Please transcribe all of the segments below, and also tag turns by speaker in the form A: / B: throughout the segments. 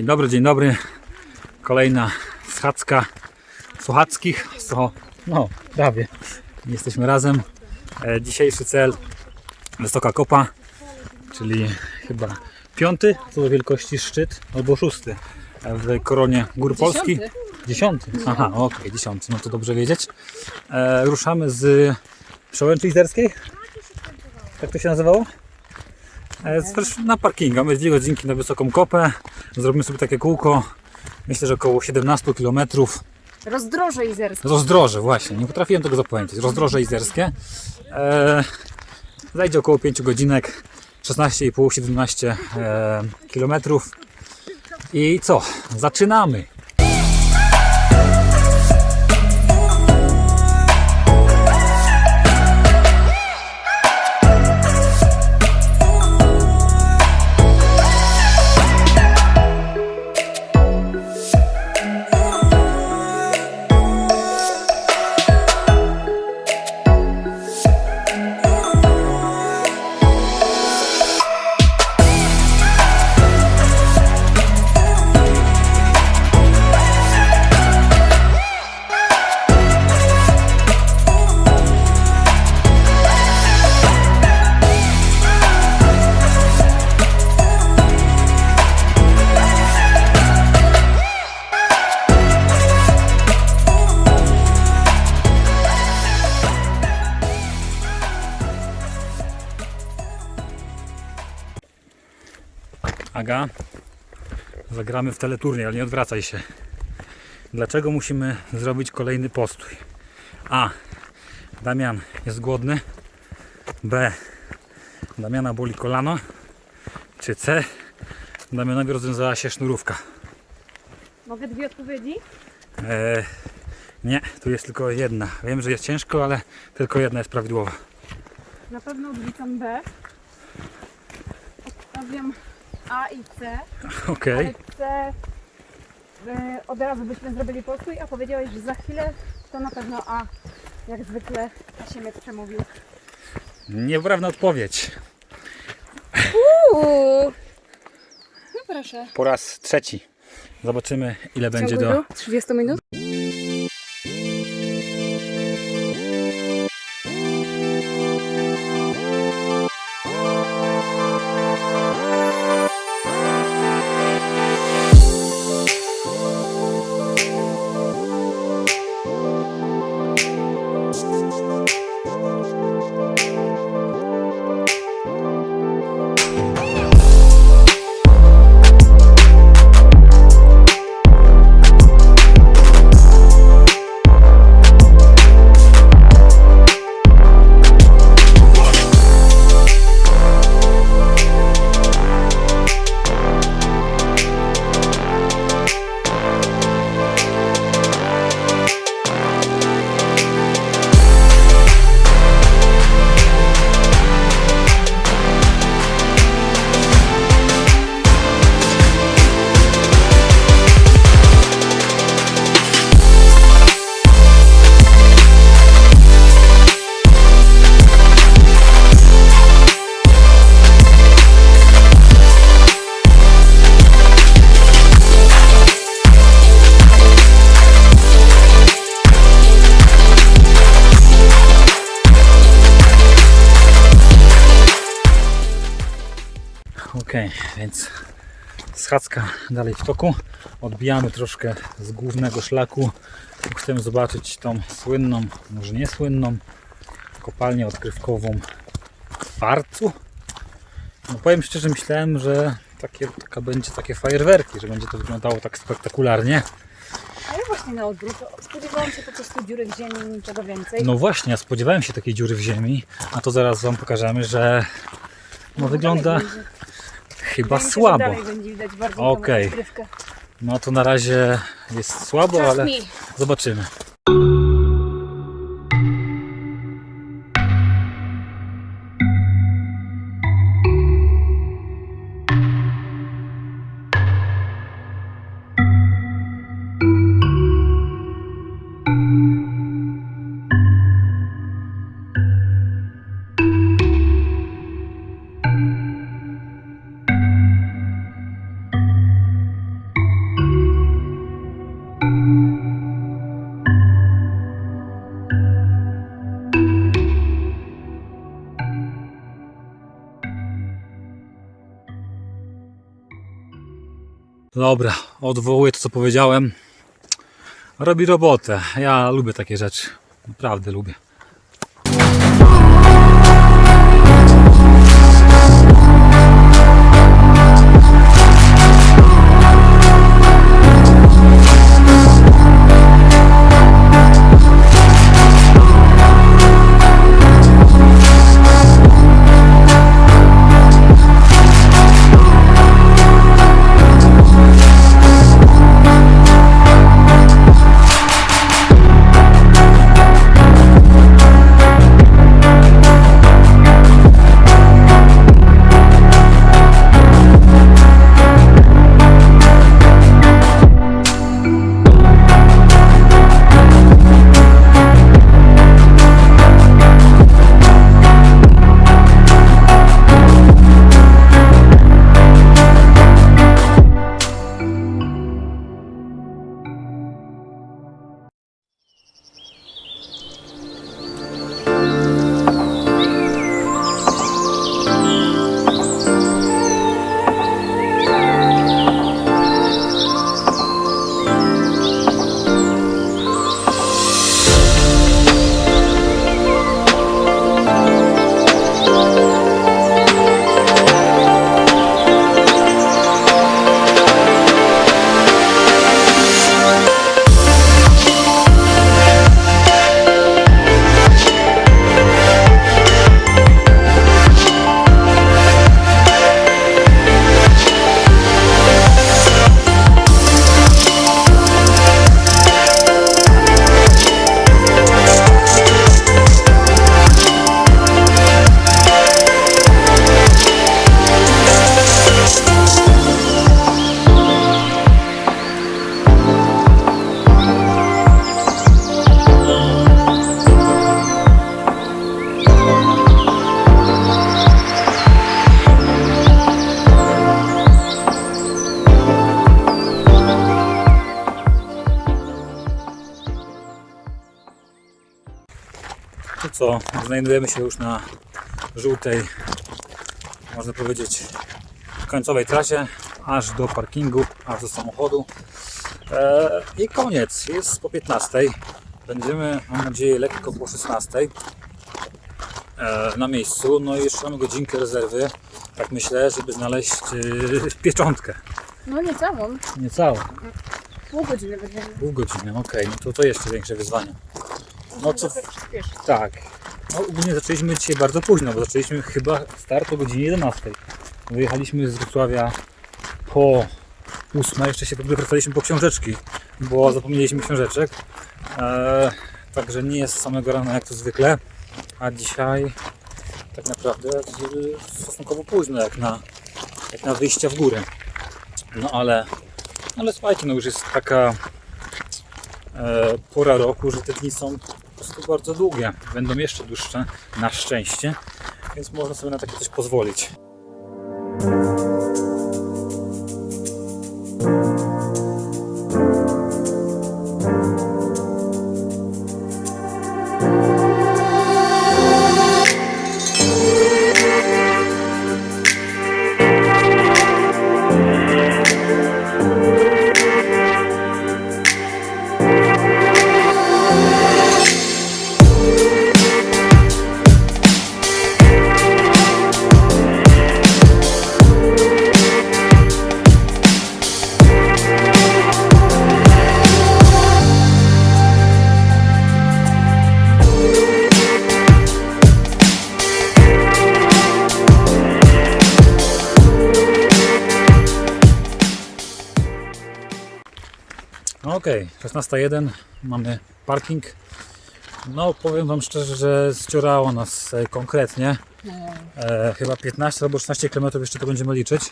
A: Dzień dobry, dzień dobry. Kolejna schadzka słuchackich. So, no, prawie. Jesteśmy razem. E, dzisiejszy cel Wysoka Kopa, czyli chyba piąty co do wielkości szczyt, albo szósty w koronie Gór Polskich. Dziesiąty. Aha, okej, dziesiąty. No to dobrze wiedzieć. E, ruszamy z Przełęczy Izerskiej. Tak to się nazywało? E, na parkingu. Mamy dwie godzinki na wysoką kopę. Zrobimy sobie takie kółko. Myślę, że około 17 km.
B: Rozdroże izerskie.
A: Rozdroże, właśnie. Nie potrafiłem tego zapamiętać. Rozdroże izerskie. E, zajdzie około 5 godzinek. 16,5-17 e, km. I co? Zaczynamy! Aga, zagramy w teleturniej, ale nie odwracaj się. Dlaczego musimy zrobić kolejny postój? A. Damian jest głodny. B. Damiana boli kolano. Czy C. Damianowi rozwiązała się sznurówka.
B: Mogę dwie odpowiedzi?
A: E, nie, tu jest tylko jedna. Wiem, że jest ciężko, ale tylko jedna jest prawidłowa.
B: Na pewno odrzucam B. Odstawiam A i C.
A: Okej.
B: Ale C y, od razu byśmy zrobili postój, a powiedziałeś, że za chwilę to na pewno A. Jak zwykle Asiemiec przemówił.
A: Nieprawna odpowiedź.
B: Uuu. No proszę.
A: Po raz trzeci. Zobaczymy, ile będzie do.
B: 30 minut? Okej, więc schadzka dalej w toku. Odbijamy troszkę z głównego szlaku. Chcemy zobaczyć tą słynną, może nie słynną, kopalnię odkrywkową w Kwarcu. No powiem szczerze, myślałem, że takie, taka będzie takie fajerwerki, że będzie to wyglądało tak spektakularnie. A ja właśnie na odwrót. Spodziewałam się po prostu dziury w ziemi, niczego więcej.
A: No właśnie, ja spodziewałem się takiej dziury w ziemi, a to zaraz Wam pokażemy, że no wygląda
B: Dalej będzie.
A: Chyba
B: Wydaje mi się, że
A: słabo.
B: Dalej będzie widać bardziej tą
A: Okej.
B: odkrywkę.
A: No to na razie jest słabo,
B: Trust
A: ale
B: me.
A: zobaczymy. Dobra, odwołuję to co powiedziałem. Robi robotę. Ja lubię takie rzeczy. Naprawdę lubię. To co, znajdujemy się już na żółtej, można powiedzieć, końcowej trasie, aż do parkingu, aż do samochodu. E, I koniec, jest po 15. Będziemy, mam nadzieję, lekko po 16 e, na miejscu. No i jeszcze mamy godzinkę rezerwy, tak myślę, żeby znaleźć e, pieczątkę.
C: No nie całą.
A: Nie całą,
C: Pół godziny będziemy.
A: pół godziny, okej, no to to jeszcze większe wyzwanie. No co,
C: Tak.
A: No, ogólnie zaczęliśmy dzisiaj bardzo późno, bo zaczęliśmy chyba start o godzinie 11. Wyjechaliśmy z Wrocławia po 8. Jeszcze się wracaliśmy po książeczki, bo zapomnieliśmy książeczek. Eee, także nie jest samego rana jak to zwykle. A dzisiaj tak naprawdę stosunkowo późno jak na, jak na wyjście w górę. No ale, ale słuchajcie, no już jest taka e, pora roku, że te dni są prostu bardzo długie. Będą jeszcze dłuższe, na szczęście, więc można sobie na takie coś pozwolić. No okej, 16.01, mamy parking. No powiem Wam szczerze, że zciorało nas e, konkretnie. E, chyba 15 albo 16 km jeszcze to będziemy liczyć.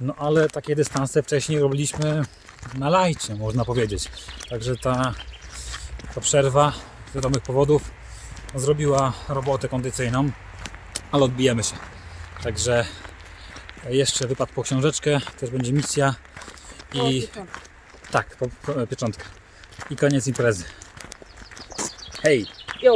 A: No ale takie dystanse wcześniej robiliśmy na lajcie, można powiedzieć. Także ta, ta przerwa z wiadomych powodów zrobiła robotę kondycyjną, ale odbijemy się. Także jeszcze wypad po książeczkę, też będzie misja
C: I...
A: tak, po, po, pieczątka. I koniec imprezy. Hej!
C: Yo.